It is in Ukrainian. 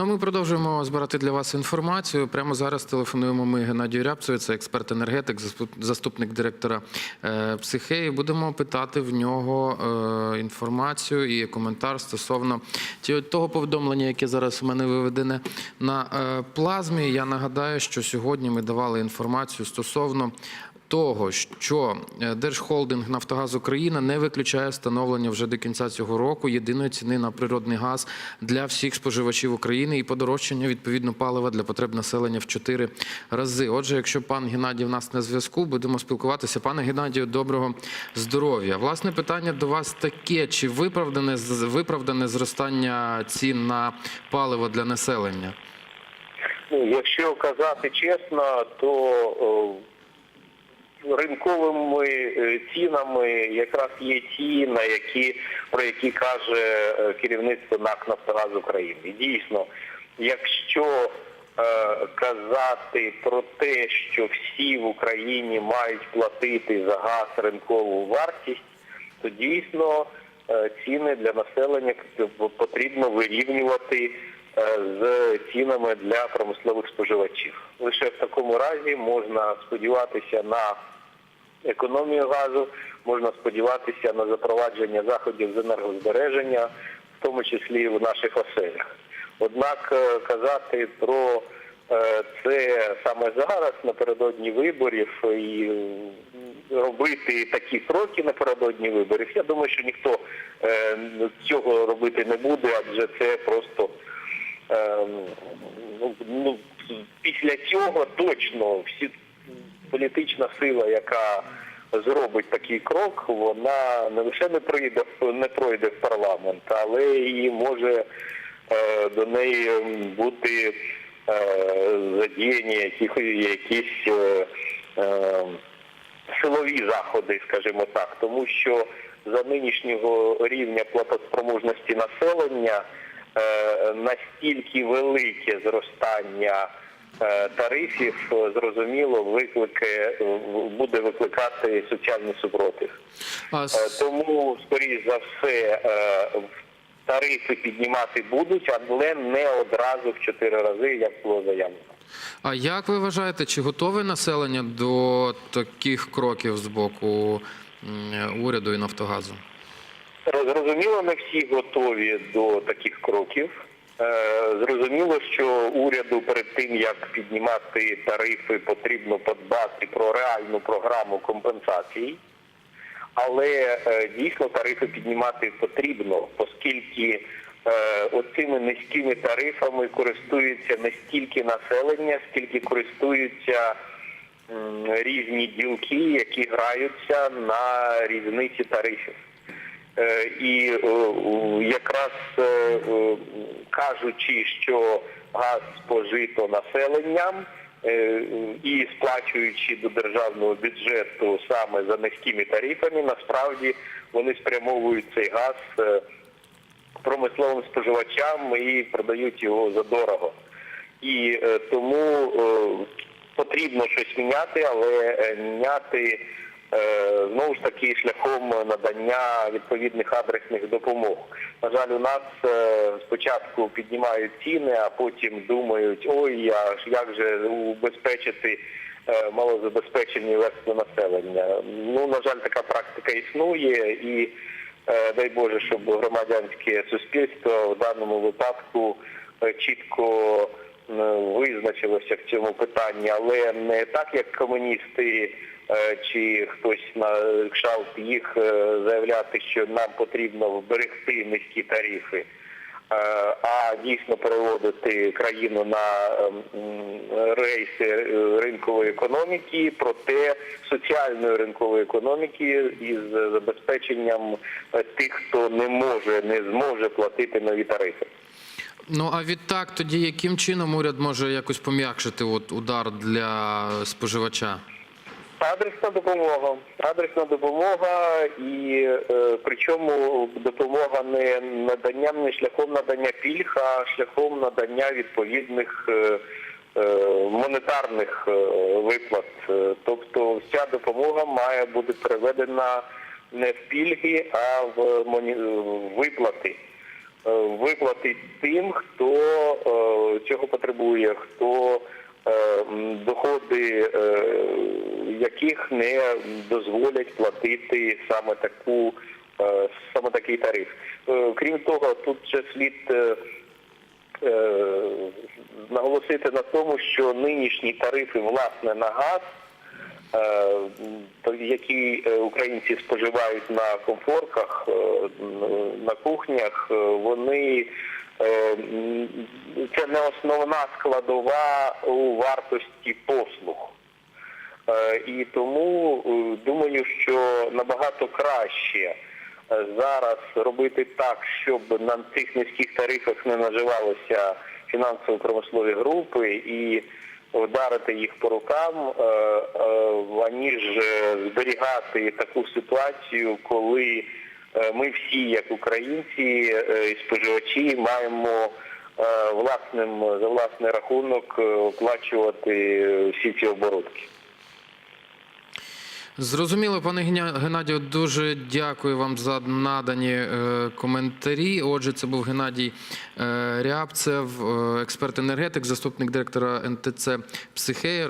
Ну, а ми продовжуємо збирати для вас інформацію. Прямо зараз телефонуємо ми Геннадію Рябцеву, це експерт-енергетик, заступник директора е, психеї. Будемо питати в нього е, інформацію і коментар стосовно того повідомлення, яке зараз у мене виведене на е, плазмі. Я нагадаю, що сьогодні ми давали інформацію стосовно того, що е, Держхолдинг Нафтогаз Україна не виключає встановлення вже до кінця цього року єдиної ціни на природний газ для всіх споживачів України і подорожчання відповідно палива для потреб населення в 4 рази. Отже, якщо пан Геннадій в нас на зв'язку, будемо спілкуватися. Пане Геннадію, доброго здоров'я. Власне питання до вас таке: чи виправдане виправдане зростання цін на паливо для населення? Ну, якщо казати чесно, то о, ринковими е, цінами якраз є ті, на які про які каже е, керівництво НАК Нафтогаз України. Дійсно, якщо е, казати про те, що всі в Україні мають платити за газ ринкову вартість, то дійсно ціни для населення потрібно вирівнювати з цінами для промислових споживачів. Лише в такому разі можна сподіватися на економію газу, можна сподіватися на запровадження заходів з енергозбереження, в тому числі в наших оселях. Однак е, казати про е, це саме зараз, напередодні виборів, і е, робити такі сроки напередодні виборів, я думаю, що ніхто е, цього робити не буде, адже це просто е, ну, ну, після цього точно всі політична сила, яка зробить такий крок, вона не лише не прийде в- не пройде в парламент, але і може е, до неї бути е, задіяні яких, якісь е, силові заходи, скажімо так, тому що за нинішнього рівня платоспроможності населення настільки велике зростання е, тарифів, е, зрозуміло, виклике е, буде викликати соціальний супротив. Е, Тому, скоріш за все, е, тарифи піднімати будуть, але не одразу в чотири рази, як було заявлено. А як ви вважаєте, чи готове населення до таких кроків з боку уряду і Нафтогазу? Зрозуміло, не всі готові до таких кроків. Е, Зрозуміло, що уряду перед тим як піднімати тарифи, потрібно подбати про реальну програму компенсацій. Але е, дійсно тарифи піднімати потрібно, оскільки е, оцими низькими тарифами користується не стільки населення, скільки користуються різні ділки, які граються на різниці тарифів. Е, І е, якраз е, кажучи, що газ спожито населенням і сплачуючи до державного бюджету саме за низькими тарифами, насправді вони спрямовують цей газ промисловим споживачам і продають його за дорого. І тому потрібно щось міняти, але міняти знову ж таки шляхом надання відповідних адресних допомог. На жаль, у нас е, спочатку піднімають ціни, а потім думають, ой, а як же убезпечити е, малозабезпечені верстви населення. Ну, на жаль, така практика існує і е, дай Боже, щоб громадянське суспільство в даному випадку е, чітко е, визначилося в цьому питанні, але не так, як комуністи е, чи хтось на кшалт їх е, заявляти, що нам потрібно вберегти низькі тарифи. е, А дійсно переводити країну на ем, рейси е, ринкової економіки, проте соціальної ринкової економіки із забезпеченням е, тих, хто не може, не зможе платити нові тарифи. Ну а відтак, тоді яким чином уряд може якось пом'якшити от удар для споживача? Адресна допомога. Адресна допомога, і е, причому допомога не наданням, не шляхом надання пільг, а шляхом надання відповідних е, е, монетарних е, виплат. Е, Тобто вся допомога має бути переведена не в пільги, а в моні- виплати. е, тим, хто е, цього потребує, хто доходи е, яких не дозволять платити саме таку е, саме такий тариф. Е, Крім того, тут ще слід е, е, наголосити на тому, що нинішні тарифи власне на газ, е, які е, українці споживають на комфорках, е, на кухнях, е, вони е, це не основна складова у вартості послуг. Е, І тому е, думаю, що набагато краще е, зараз робити так, щоб на цих низьких тарифах не наживалися фінансово-промислові групи і вдарити їх по рукам, е, е, аніж е, зберігати таку ситуацію, коли е, ми всі, як українці е, і споживачі, маємо е, власним за власний рахунок е, оплачувати е, всі ці оборудки. Зрозуміло, пане Геннадію, дуже дякую вам за надані е, коментарі. Отже, це був Геннадій е, Рябцев, е, експерт енергетик, заступник директора НТЦ Психея.